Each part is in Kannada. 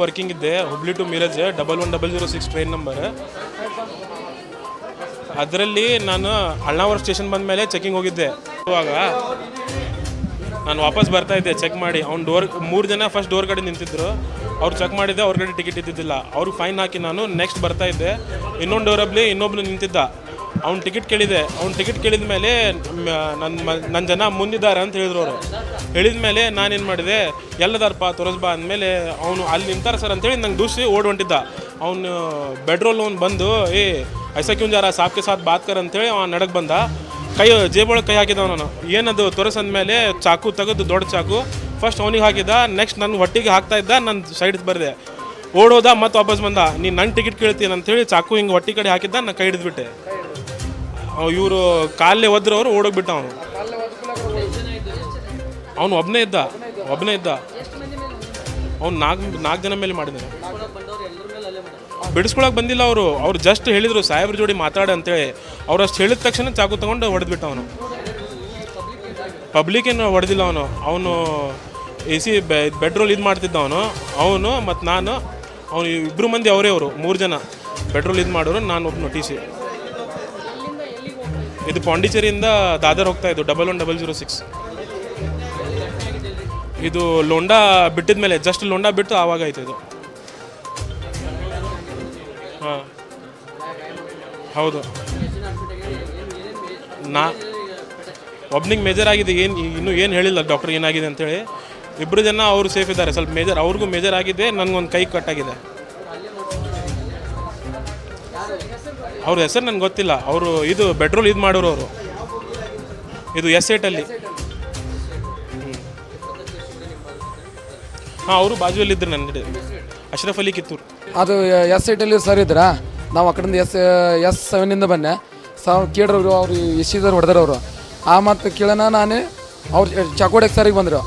ವರ್ಕಿಂಗ್ ಇದ್ದೆ Hubli to Miraj double one double zero six train number ಅದರಲ್ಲಿ ನಾನು ಅಳ್ಳಾವರ ಸ್ಟೇಷನ್ ಬಂದ ಮೇಲೆ ಚೆಕಿಂಗ್ ಹೋಗಿದ್ದೆ. ಇವಾಗ ನಾನು ವಾಪಸ್ ಬರ್ತಾ ಇದ್ದೆ ಚೆಕ್ ಮಾಡಿ. ಅವ್ನು ಡೋರ್ ಮೂರು ಜನ ಫಸ್ಟ್ ಡೋರ್ ಕಡೆ ನಿಂತಿದ್ರು. ಅವ್ರು ಚೆಕ್ ಮಾಡಿದ್ದೆ ಅವ್ರ ಕಡೆ ಟಿಕೆಟ್ ಇದ್ದಿದ್ದಿಲ್ಲ. ಅವ್ರಿಗೆ ಫೈನ್ ಹಾಕಿ ನಾನು ನೆಕ್ಸ್ಟ್ ಬರ್ತಾ ಇದ್ದೆ. ಇನ್ನೊಂದು ಡೋರಬ್ಲಿ ಇನ್ನೊಬ್ಬನು ನಿಂತಿದ್ದ. ಅವ್ನು ಟಿಕೆಟ್ ಕೇಳಿದೆ. ಅವ್ನ ಟಿಕೆಟ್ ಕೇಳಿದ ಮೇಲೆ ನನ್ನ ನನ್ನ ಜನ ಮುಂದಿದ್ದಾರೆ ಅಂತ ಹೇಳಿದ್ರು ಅವರು. ಹೇಳಿದ ಮೇಲೆ ನಾನೇನು ಮಾಡಿದೆ ಎಲ್ಲದಾರಪ್ಪ ತೋರಿಸ್ಬಾ ಅಂದಮೇಲೆ ಅವನು ಅಲ್ಲಿ ನಿಂತಾರೆ ಸರ್ ಅಂತೇಳಿ ನಂಗೆ ದೂಸಿ ಓಡ್ ಹೊಂಟಿದ್ದ. ಅವನು ಬೆಡ್ರೋಲ್ ಅವ್ನು ಬಂದು, ಏ ಐಸಾ ಕ್ಯೂನ್ ಜಾರ ಸಾಪ್ಕೆ ಸಾಥ್ ಬಾತ್ಕರ್ ಅಂತೇಳಿ ಅವ್ನು ನಡಕ್ ಬಂದ. ಕೈ, ಜೇಬೊಳಗೆ ಕೈ ಹಾಕಿದ ನಾನು ಏನದು ತೋರಿಸಂದ್ಮೇಲೆ ಚಾಕು ತೆಗೆದು, ದೊಡ್ಡ ಚಾಕು. ಫಸ್ಟ್ ಅವನಿಗೆ ಹಾಕಿದ, ನೆಕ್ಸ್ಟ್ ನನ್ನ ಹೊಟ್ಟಿಗೆ ಹಾಕ್ತಾ ಇದ್ದ ನನ್ನ ಸೈಡ್ ಬರ್ದೆ. ಓಡೋದ ಮತ್ತು ವಾಪಸ್ ಬಂದ. ನೀನು ನನ್ನ ಟಿಕೆಟ್ ಕೇಳ್ತೀನಿ ಅಂತೇಳಿ ಚಾಕು ಹಿಂಗೆ ಹೊಟ್ಟಿ ಕಡೆ ಹಾಕಿದ್ದ, ನಾನು ಕೈ ಹಿಡಿದ್ಬಿಟ್ಟೆ ಇವರು ಕಾಲೇ ಒದ್ರು ಅವರು ಓಡೋಗ್ಬಿಟ್ಟ ಅವನು. ಅವನು ಒಬ್ಬನೇ ಇದ್ದ ಒಬ್ಬನೇ ಇದ್ದ. ಅವ್ನು ನಾಲ್ಕು ನಾಲ್ಕು ಜನ ಮೇಲೆ ಮಾಡಿದ್ದಾನೆ ಬಿಡಿಸ್ಕೊಳಕ್ ಬಂದಿಲ್ಲ ಅವರು. ಅವ್ರು ಜಸ್ಟ್ ಹೇಳಿದ್ರು, ಸಾಹೇಬ್ರ ಜೋಡಿ ಮಾತಾಡ ಅಂತೇಳಿ. ಅವ್ರು ಅಷ್ಟು ಹೇಳಿದ ತಕ್ಷಣ ಚಾಕು ತಗೊಂಡು ಹೊಡೆದ್ಬಿಟ್ಟ ಅವನು. ಪಬ್ಲಿಕ್ ಏನು ಹೊಡೆದಿಲ್ಲ ಅವನು. ಅವನು ಎ ಸಿ ಬೆಡ್ರೋಲ್ ಇದು ಮಾಡ್ತಿದ್ದ ಅವನು. ಅವನು ಮತ್ತು ನಾನು, ಅವನು ಇಬ್ಬರು ಮಂದಿ ಅವರೇ ಅವರು, ಮೂರು ಜನ. ಬೆಡ್ರೋಲ್ ಇದು ಮಾಡೋರು, ನಾನು ಒಬ್ಬನು ಟಿ ಸಿ ಇದು ಪಾಂಡಿಚೇರಿಯಿಂದ ದಾದರ್ ಹೋಗ್ತಾ ಇದ್ದು double one double zero six ಇದು ಲೋಂಡಾ ಬಿಟ್ಟಿದ ಮೇಲೆ ಜಸ್ಟ್ ಲೋಂಡಾ ಬಿಟ್ಟು ಆವಾಗ ಆಯ್ತು ಇದು. ಹಾಂ. ಹೌದು. ನಾ ಒಬ್ನಿಗೆ ಮೇಜರ್ ಆಗಿದೆ, ಏನು ಇನ್ನೂ ಏನು ಹೇಳಿಲ್ಲ ಡಾಕ್ಟರ್ ಏನಾಗಿದೆ ಅಂತೇಳಿ. ಇಬ್ಬರು ಜನ ಅವರು ಸೇಫ್ ಇದ್ದಾರೆ. ಸ್ವಲ್ಪ ಮೇಜರ್ ಅವ್ರಿಗೂ ಮೇಜರ್ ಆಗಿದೆ, ನನಗೊಂದು ಕೈ ಕಟ್ಟಾಗಿದೆ ಅವ್ರ ಹೆಸರು ನನಗೆ ಗೊತ್ತಿಲ್ಲ. ಅವರು ಇದು ಬೆಡ್ರೋಲ್ ಇದು ಮಾಡೋರು ಅವರು. ಇದು ಎಸ್ ಏಟಲ್ಲಿ ಹಾಂ, ಅವರು ಬಾಜುವಲ್ಲಿದ್ದರು ನನ್ನ ಅಶ್ರಫ್ ಅಲಿ ಕಿತ್ತೂರು. ಅದು ಎಸ್ ಏಟಲ್ಲಿ ಸರ್ ಇದ್ರಾ? ನಾವು ಆ ಕಡೆಯಿಂದ ಎಸ್ ಎಸ್ ಸೆವೆನಿಂದ ಬನ್ನೆ ಸಾವ್ ಕೇಳ್ರವ್ರು ಅವ್ರು ಎಷ್ಟಿದ್ದಾರೆ ಹೊಡೆದ್ರವ್ರು ಆ ಮಾತು ಕೇಳೋಣ ನಾನೇ. ಅವ್ರು ಚಾಕು ಹೊಡೆಯಕ್ಕೆ ಸರಿಗೆ ಬಂದರು.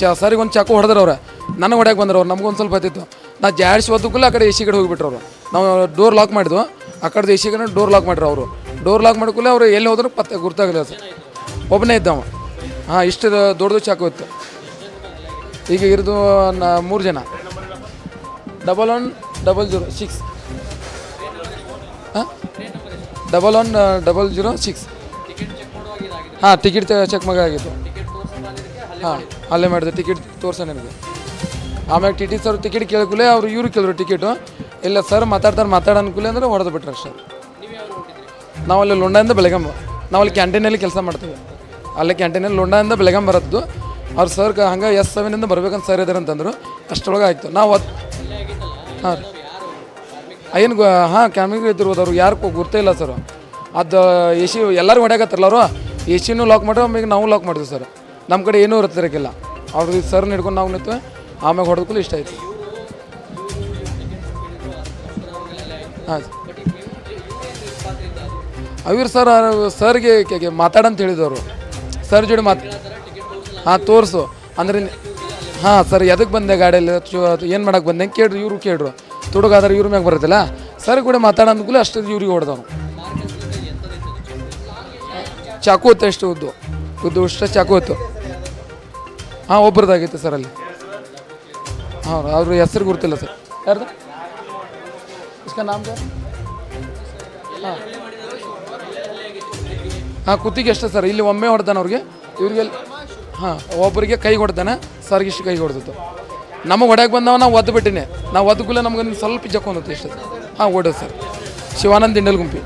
ಚ ಸರಿಗೆ ಒಂದು ಚಾಕು ಹೊಡೆದ್ರು ಅವ್ರು. ನನಗೆ ಹೊಡೆಯಕ್ಕೆ ಬಂದ್ರು ಅವ್ರು. ನಮಗೊಂದು ಸ್ವಲ್ಪ ಹತ್ತಿತ್ತು. ನಾ ಜಾಡ್ಸಿ ಒದ್ದಕ್ಕೂ ಆ ಕಡೆ ಎಸಿ ಕಡೆ ಹೋಗಿಬಿಟ್ರು ಅವರು. ನಾವು ಡೋರ್ ಲಾಕ್ ಮಾಡಿದ್ವು. ಆ ಕಡೆ ಎಸಿ ಡೋರ್ ಲಾಕ್ ಮಾಡ್ರು ಅವರು. ಡೋರ್ ಲಾಕ್ ಮಾಡ್ಕೊಳ್ಳಿ ಅವ್ರು ಎಲ್ಲಿ ಹೋದ್ರು ಪತ್ತೆ ಗುರ್ತಾಗಲಿಲ್ಲ ಸರ್. ಒಬ್ಬನೇ ಇದ್ದವ. ಹಾಂ, ಇಷ್ಟು ದೊಡ್ಡದು ಚಾಕು ಇತ್ತು. ಈಗ ಇರೋದು ಮೂರು ಜನ. Double one double zero six ಹಾಂ? Double one double zero six ಹಾಂ ಟಿಕೆಟ್ ಚೆಕ್ ಮಗ ಆಗಿತ್ತು. ಹಾಂ, ಅಲ್ಲೇ ಮಾಡಿದೆ ಟಿಕೆಟ್ ತೋರ್ಸ ನಿಮಗೆ ಆಮೇಲೆ ಟಿ ಟಿ ಸರ್ ಟಿಕೆಟ್ ಕೇಳಕೂಲೆ ಅವರು ಇವರು ಕೇಳಿದ್ರು ಟಿಕೆಟು ಇಲ್ಲ ಸರ್ ಮಾತಾಡ್ತಾರೆ ಮಾತಾಡೋ ಅನುಕೂಲ ಅಂದ್ರೆ ಹೊಡೆದು ಬಿಟ್ರೆ ಅಷ್ಟೇ. ನಾವು ಅಲ್ಲಿ ಲೊಂಡಾಯಿಂದ ಬೆಳಗಾಂ ನಾವು ಅಲ್ಲಿ ಕ್ಯಾಂಟೀನಲ್ಲಿ ಕೆಲಸ ಮಾಡ್ತೀವಿ. ಅಲ್ಲಿ ಕ್ಯಾಂಟೀನಲ್ಲಿ ಲೊಂಡಾಯಿಂದ ಬೆಳಗಾಂ ಬರದ್ದು ಅವ್ರು ಸರ್ ಹಂಗೆ ಎಸ್ ಸೆವೆನಿಂದ ಬರ್ಬೇಕಂತ ಸರ್ ಇದ್ದಾರೆ ಅಂತಂದ್ರು. ಅಷ್ಟರೊಳಗೆ ಆಯಿತು. ನಾವು ಅದು ಹಾಂ. ರೀ ಏನು ಹಾಂ ಕ್ಯಾಮಿಗೆ ಇದ್ದಿರ್ಬೋದು ಅವ್ರು. ಯಾರು ಗುರ್ತೇ ಇಲ್ಲ ಸರ್ ಅದು ಎ ಸಿ ಎಲ್ಲರೂ ಹೊಡ್ಯಾಕತ್ತಾರಲ್ಲ ಅವರು. ಎ ಸಿನೂ ಲಾಕ್ ಮಾಡ್ರಿ ಆಮೇಲೆ ನಾವು ಲಾಕ್ ಮಾಡಿದ್ವಿ ಸರ್ ನಮ್ಮ ಕಡೆ ಏನೂ ಇರ್ತಿರಕ್ಕಿಲ್ಲ ಅವ್ರಿಗೆ ಸರ್ ಹಿಡ್ಕೊಂಡು ನಾವು ನಿಂತು ಆಮ್ಯಾಗ ಹೊಡೆದ್ಕೂಲ ಇಷ್ಟ ಆಯ್ತು. ಹಾಂ ಅವ್ರು ಸರ್ ಸರ್ಗೆ ಮಾತಾಡಂತ ಹೇಳಿದವರು. ಸರ್ ಜೋಡಿ ಮಾತು ಹಾಂ, ತೋರಿಸು. ಅಂದ್ರೆ ಹಾಂ, ಸರ್ ಎದಕ್ಕೆ ಬಂದೆ ಗಾಡಿಯಲ್ಲಿ? ಏನು ಮಾಡಕ್ಕೆ ಬಂದೆ? ಕೇಳ್ರಿ, ಇವರು ಕೇಳ್ರು. ತುಡುಗಾದ್ರೆ ಇವ್ರ ಮ್ಯಾಗ ಬರುತ್ತಲ್ಲ? ಸರ್ ಕೂಡ ಮಾತಾಡೋ ಅಂದ್ಕೂಲೆ ಅಷ್ಟು ಇವ್ರಿಗೆ ಹೊಡೆದವನು ಚಾಕು ಹೊತ್ತು ಎಷ್ಟು ಉದ್ದು. ಉದ್ದು ಅಷ್ಟು ಚಾಕು ಹೊತ್ತು. ಹಾಂ ಒಬ್ರದ್ದಾಗಿತ್ತು ಸರ್ ಅಲ್ಲಿ. ಹಾಂ ಅವ್ರ ಹೆಸರು ಗುರ್ತಿಲ್ಲ ಸರ್. ಯಾರ್ದು? ಇಸ್ಕ ನಾಮ ಹಾಂ ಹಾಂ ಕುತ್ತಿಗೆ ಅಷ್ಟೇ ಸರ್ ಇಲ್ಲಿ ಒಮ್ಮೆ ಹೊಡೆದಾನೆ ಅವ್ರಿಗೆ. ಇವ್ರಿಗೆ ಹಾಂ ಒಬ್ಬರಿಗೆ ಕೈ ಹೊಡೆದಾನೆ. ಸರ್ಗೆ ಇಷ್ಟು ಕೈ ಹೊಡೆದಿತ್ತು ನಮಗೆ ಹೊಡ್ಯಾಕೆ ಬಂದವ, ನಾವು ಒದ್ದು ಬಿಟ್ಟಿನಿ ನಾವು ಒದ್ದು ನಮ್ಗೆ ಸ್ವಲ್ಪ ಜಕ್ಕೊಂದತ್ತು ಇಷ್ಟು ಹಾಂ, ಓಡೋದು ಸರ್ ಶಿವಾನಂದ್ ದಿಂಡಲ್ ಗುಂಪಿ